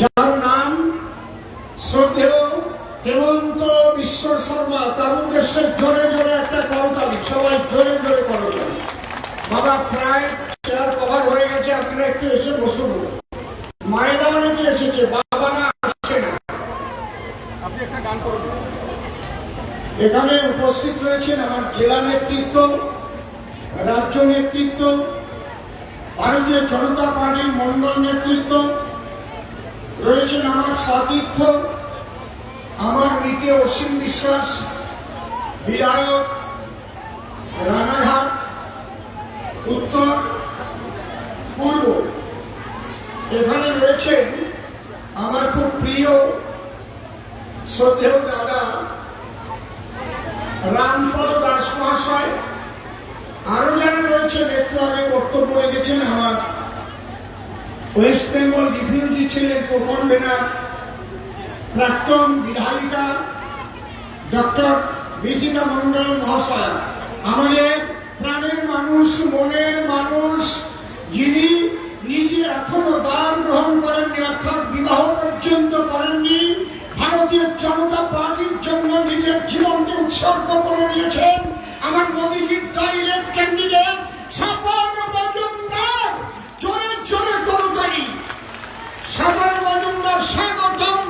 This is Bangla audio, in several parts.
যার নাম শ্রদ্ধেয় হেমন্ত বিশ্ব শর্মা। তার উদ্দেশ্যে জোরে জোরে একটা করতালি সবাই জোরে জোরে করতালি বাবা প্রায় চেয়ার কভার হয়ে গেছে আপনারা একটু এসে বসুন। মায়েরা অনেকে এসেছে বাবারা আসছে না। আপনি একটা গান করুন। এখানে উপস্থিত রয়েছেন আমার জেলা নেতৃত্ব রাজ্য নেতৃত্ব ভারতীয় জনতা পার্টির মন্ডল নেতৃত্ব রয়েছেন আমার সতীর্থ আমার মৃতে অসীম বিশ্বাস বিধায়ক রানাঘাট উত্তর পূর্ব এখানে রয়েছেন আমার খুব প্রিয় শ্রদ্ধেয় দাদা রামপদ দাস মহাশয় আরও যারা রয়েছেন একটু আগে বক্তব্য রেখেছেন আমার ওয়েস্ট বেঙ্গল রিফিউজি ছিলেন কোপন বেনার প্রাক্তন বিধায়িকা ডক্টর বিজিতা মন্ডল মহাশয় আমাদের প্রাণের মানুষ মনের মানুষ যিনি নিজে এখনও দান গ্রহণ করেননি অর্থাৎ বিবাহ পর্যন্ত করেননি ভারতীয় জনতা পার্টির জন্য নিজের জীবনকে উৎসর্গ করে দিয়েছেন আমার মোদীজির ডাইরেক্ট ক্যান্ডিডেট সাপন মজুমদার জোরে জোরে করতালি সাপন মজুমদার স্বাগতম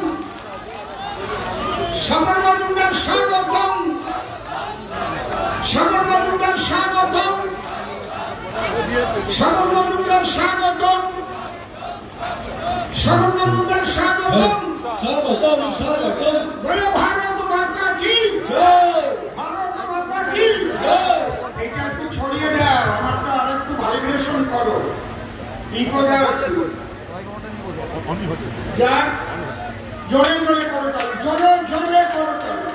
সাপন মজুমদার স্বাগতম সাপন মজুমদার স্বাগতম সাপন মজুমদার স্বাগতম সাপন মজুমদার স্বাগতম স্বাগতম স্বাগতম বলে ভারত মাতা কি? জয়। ভারত মাতা কি? জয়। এটা একটু ছড়িয়ে দাও আমারটা আরেকটু ভাইব্রেশন করো। ইকো দাও জোরে জোরে করো জোরে জোরে করো তাহলে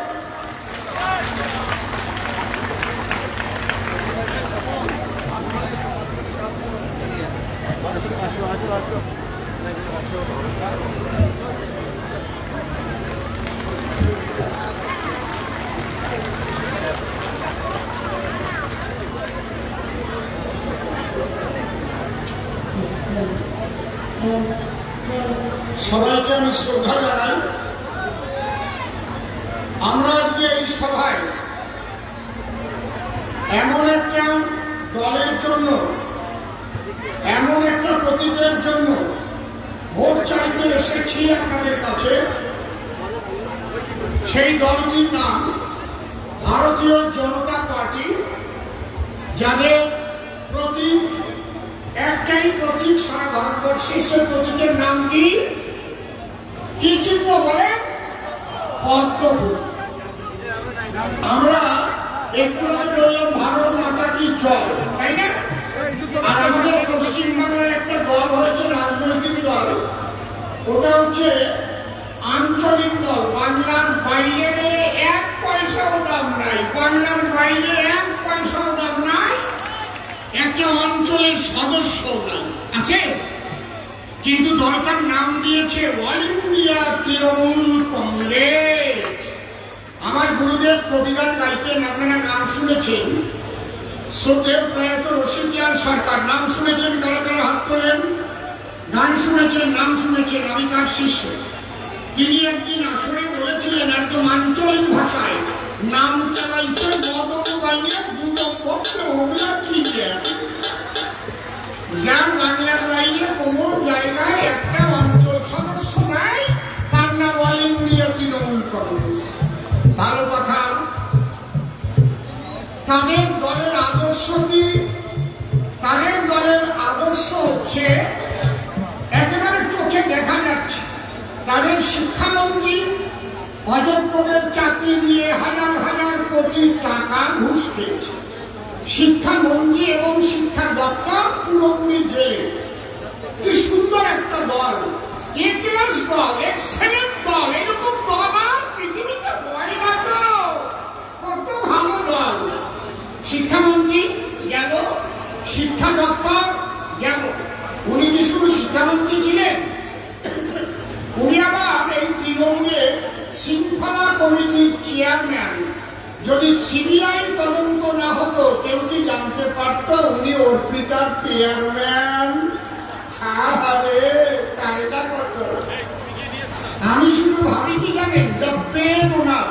সবাইকে আমি শ্রদ্ধা জানাই আমরা আজকে এই সভায় এমন একটা দলের জন্য এমন একটা প্রতীকের জন্য ভোট চাইতে এসেছি আপনাদের কাছে সেই দলটির নাম ভারতীয় জনতা পার্টি, যাদের প্রতীক, একটাই প্রতীক সারা ভারতবর্ষে সে প্রতীকের নাম কি? চিহ্ন বলে? পদ্মফুল। আমরা একটু আগে বললাম, ভারত মাতা কি জল তাই না? আর আমাদের পশ্চিমবাংলার একটা দল হয়েছে রাজনৈতিক দল। ওটা হচ্ছে আঞ্চলিক দল, বাংলার বাইরে এক পয়সাও দাম নাই, বাংলার বাইরে এক পয়সাও দাম নাই একটা অঞ্চলের সদস্য দাম আছে? কিন্তু দলটার নাম দিয়েছে অল ইন্ডিয়া তৃণমূল কংগ্রেস। আমার গুরুদেব কবিগান গাইতেন, আপনারা নাম শুনেছেন। শ্রদ্ধেয় প্রয়াত রসিকিয়াল সরকার, নাম শুনেছেন, কারা কারা হাত তোলেন? গান শুনেছেন, নাম শুনেছেন, আমি তার শিষ্য। তিনি একদিন আসরে বলেছিলেন একদম আঞ্চলিক ভাষায়, নাম চালাইছে ওগুলা কি যার বাংলার বাইরে কোনো জায়গায় একটা অঞ্চল সদস্য নাই, তার নাম অল ইন্ডিয়া তৃণমূল কংগ্রেস। ভালো কথা। তাদের তাদের শিক্ষামন্ত্রী অযোগ্যদের চাকরি দিয়ে হাজার হাজার কোটি টাকা ঘুষ খেয়েছে। শিক্ষামন্ত্রী এবং শিক্ষা দপ্তর পুরোপুরি জেলে। কি সুন্দর একটা দল। এ দল এক্সেলেন্ট দল, এরকম দল আর পৃথিবীতে হয় না তো। কত ভালো দল। শিক্ষামন্ত্রী গেল, শিক্ষা দপ্তর শৃঙ্খলা কমিটির চেয়ারম্যান যদি সিবিআই তদন্ত না হতো, কেউ কি জানতে পারত উনি অর্পিতার চেয়ারম্যান? আমি শুধু ভাবি, কি জানেন, যা পেট ওনার।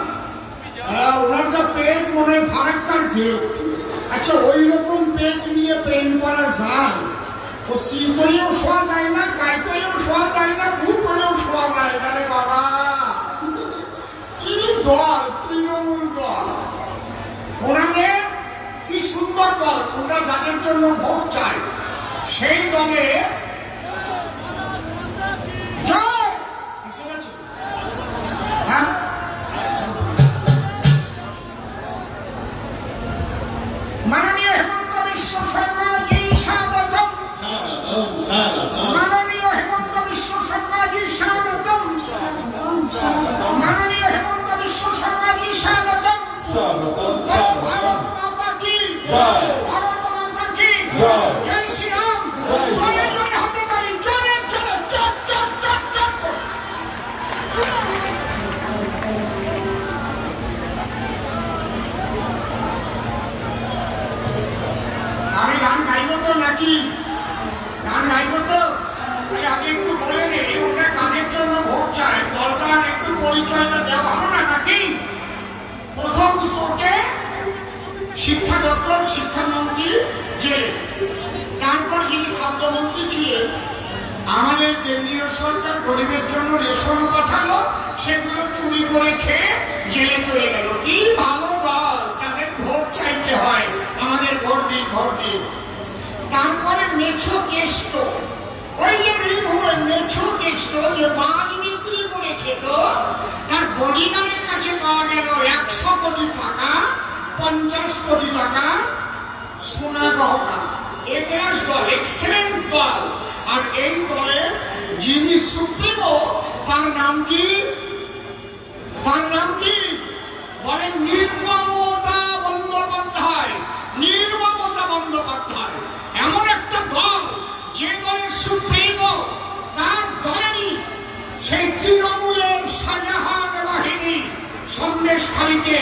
ওনার যা পেট মনে ফারাক্কার ঢেউ আচ্ছা ওই রকম পেট নিয়ে প্রেম করা যায়? ও সিল শোয়া যায় না কায় শোয়া যায় না ঘুম করেও শোয়া যায় না রে বাবা। দল তৃণমূল দল। ওনাকে কি সুন্দর দল ওনার যাদের জন্য ভোট চায় সেই দলে আমাদের কেন্দ্রীয় সরকার গরিবের জন্য রেশন পাঠালো, সেগুলো চুরি করে খেয়ে জেলে চলে গেল। কি ভালো দল, তাদের ভোট চাইতে হয়, আমাদের ভোট দিন ভোট দিন। তারপরে মেছো কেষ্ট, ওই যে বীরভূমের মেছো কেষ্ট যে মাছ বিক্রি করে খেত, তার বডিগার্ডের কাছে পাওয়া গেল একশো কোটি টাকা, পঞ্চাশ কোটি টাকা, সোনা গহনা। এক্লাস দল এক্সেলেন্ট দল। আর এই দলের যিনি সুপ্রিমো, তার নাম কি? তার নাম কি? বলেন নির্মমতা বন্দ্যোপাধ্যায় নির্মমতা বন্দ্যোপাধ্যায়। এমন একটা দল, যে দলের সুপ্রিমো, তার দলেরই সেই তৃণমূলের শাহজাহান বাহিনী সন্দেশখালিতে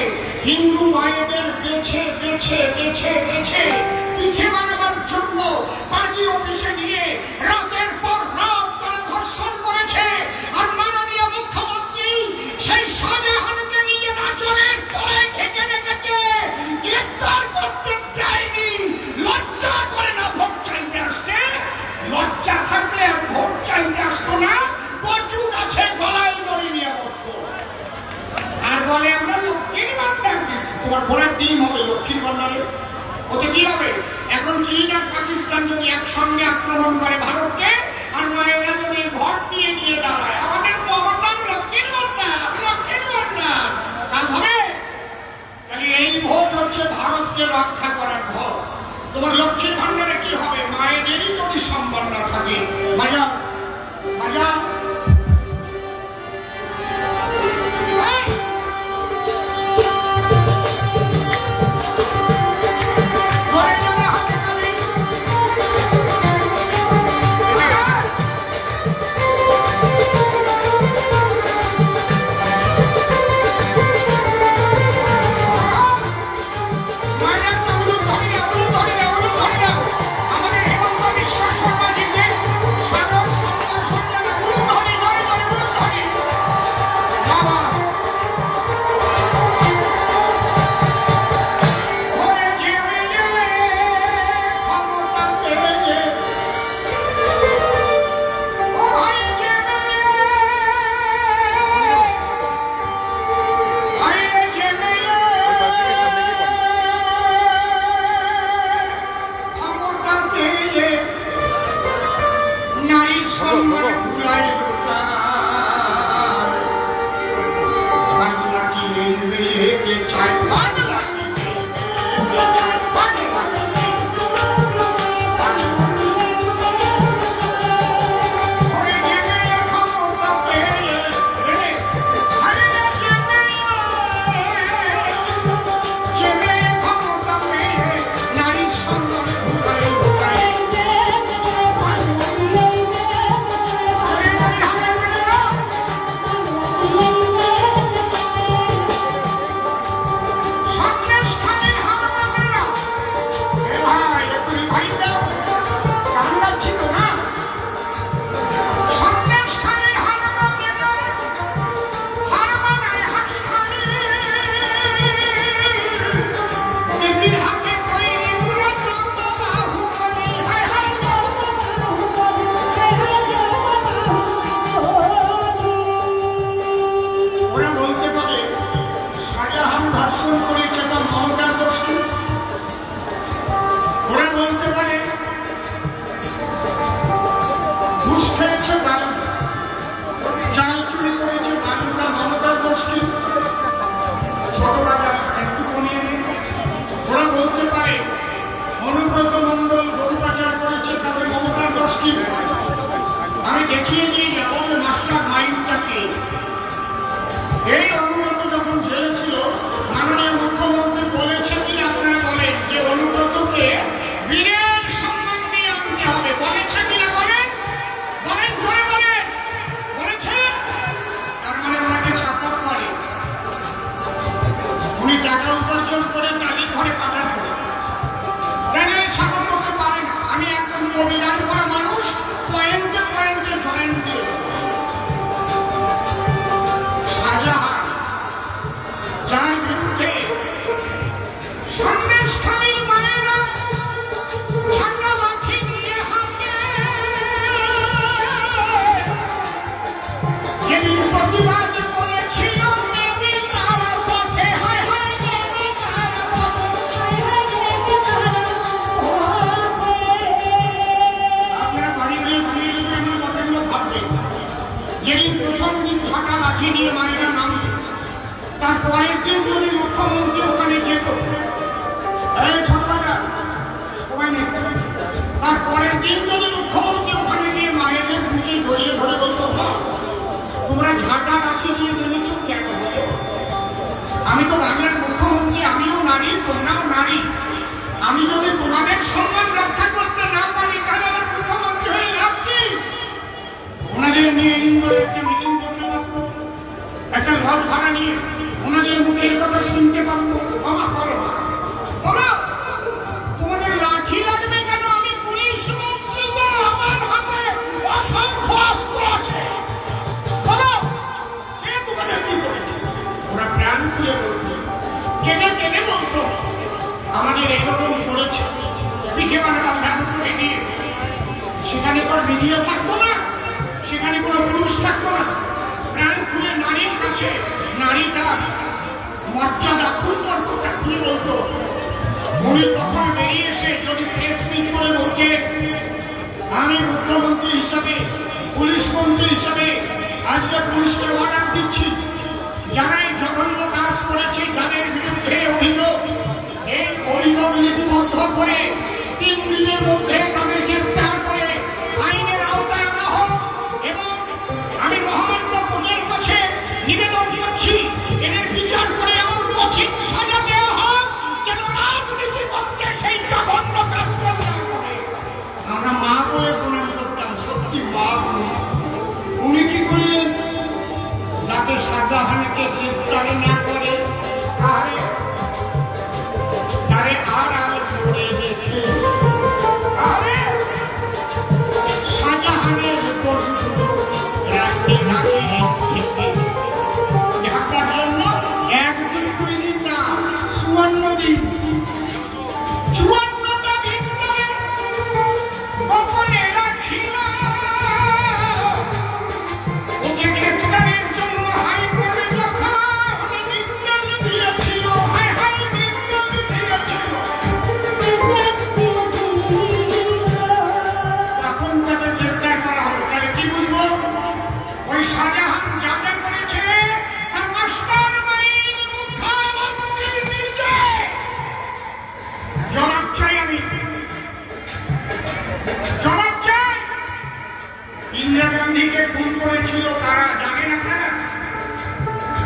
হিন্দু মায়েদের বেছে বেছে বেছে বেছে পিঠে বানাবার জন্য পার্টি অফিসে আক্রমণ করে ভারতকে, আর মায়েরা যদি ঘর নিয়ে নিয়ে দাঁড়ায়, আমাদের মমতার লক্ষ্মীর ভান্ডার লক্ষ্মীর ভান্ডার কাজ হবে? তাহলে এই ভোট হচ্ছে ভারতকে রক্ষা করার ভোট। তোমার লক্ষ্মীর ভান্ডারে কি হবে? মায়েদেরই যদি সম্মান না থাকে বাজা 加上 ঘাটা লাঠি নিয়ে মায়েরা নামবে। তার পরের দিন যদি মুখ্যমন্ত্রী ওখানে যেত এই ছোটবেলা দিন যদি মুখ্যমন্ত্রী ওখানে গিয়ে মায়েদের বুঝে ধরিয়ে ধরে বলতো তোমরা ঝাঁটা লাঠি নিয়ে নেমেছ কেন? আমি তো বাংলার মুখ্যমন্ত্রী, আমিও নারী, তোমরাও নারী। আমি যদি তোমাদের সম্মান রক্ষা করতে না পারি, তাহলে আমার মুখ্যমন্ত্রী হয়ে লাভ কি? ওনাদের নিয়ে ঘর ভাড়া নিয়ে ওনাদের মুখের কথা শুনতে পারতো ক্ষমা করো। আমি মুখ্যমন্ত্রী হিসাবে, পুলিশ মন্ত্রী হিসাবে আজকে পুলিশকে অর্ডার দিচ্ছি। যারা এই জঘন্য কাজ করেছে, যাদের বিরুদ্ধে অভিযোগ, এই অভিযোগ লিপিবদ্ধ করে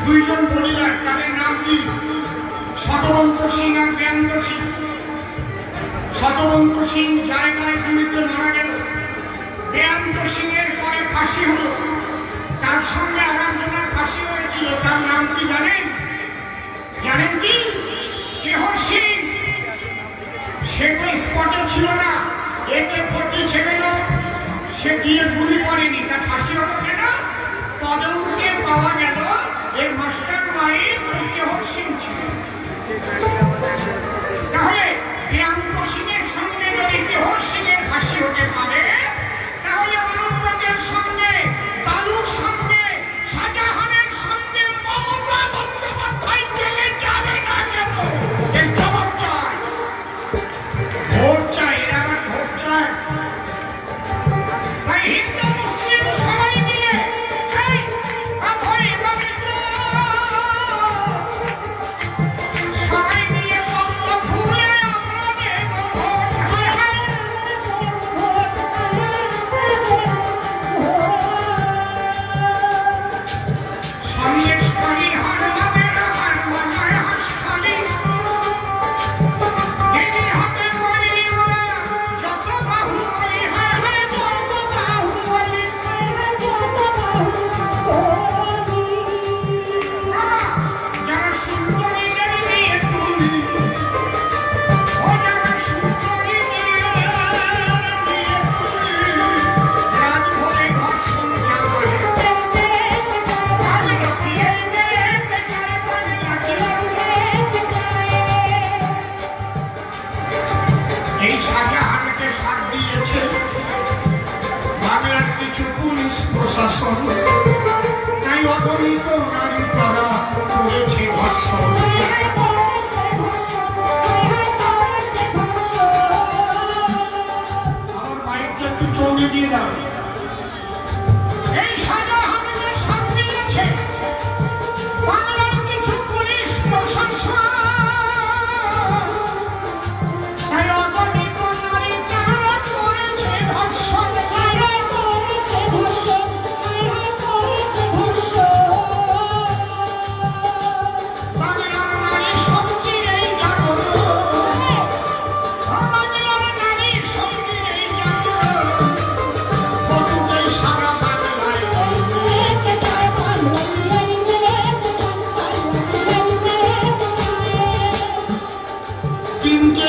দুইজন পরিবার তাদের নাম কি? শতবন্ত সিং আর জয়ন্ত সিং। শতবন্ত সিং জায়গায় গুলিতে মারা গেল। বেয়ান্ত সিং এর পরে ফাঁসি হলো। তার সঙ্গে আর ফাঁসি হয়েছিল। তার নাম কি জানেন? জানেন কি? কেহ সিং? সে তো স্পটে ছিল না। একে ফোর্টি সেভেনও সে গিয়ে গুলি করেনি। তার ফাঁসি হলো কেন? তদন্তে পাওয়া গেল এর মাস্টার মাইন্ড কেহ সিং ছিল তাহলে প্রিয়াঙ্ক সিংয়ের সঙ্গে যদি কেহর সিংয়ের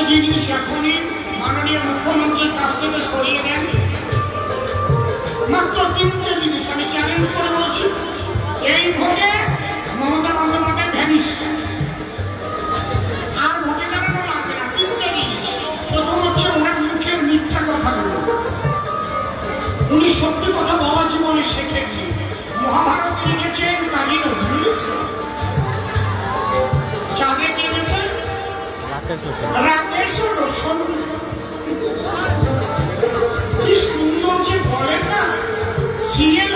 জিনিস এখনই মাননীয় মুখ্যমন্ত্রীর কাছ থেকে সরিয়ে দেন মাত্র তিনটে জিনিস আমি চ্যালেঞ্জ করে বলছি। এই ভোটে মমতা বন্দ্যোপাধ্যায় ভ্যানিস সত্যি কথা বাবা জীবনে শেখেননি। মহাভারত লিখেছেন কালী নজরুল ইসলাম। কি সুন্দর যে বলে না? সিরিয়াল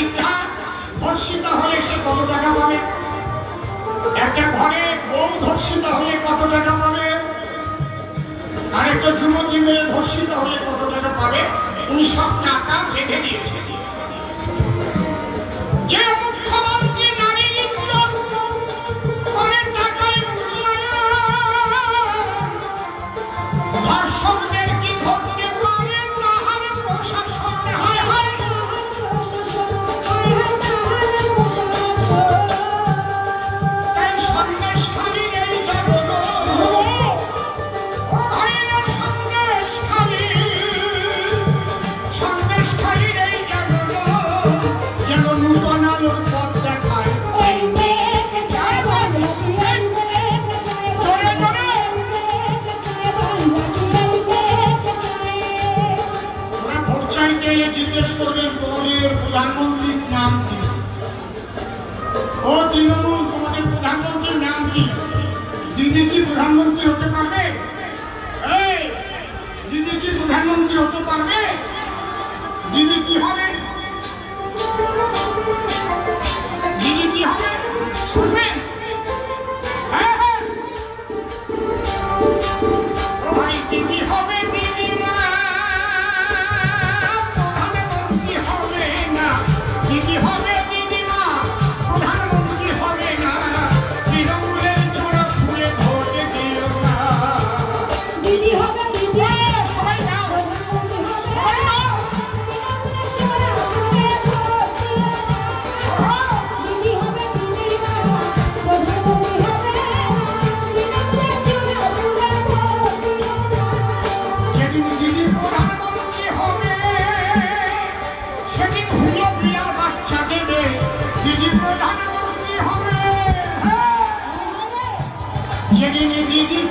বৃদ্ধা ধর্ষিত হলে সে কত টাকা পাবে? একটা ঘরে বউ ধর্ষিত হলে কত টাকা পাবে? আরেকটা যুবতী মেয়ে ধর্ষিত হলে কত টাকা পাবে? উনি সব টাকা বেঁধে দিয়েছে You.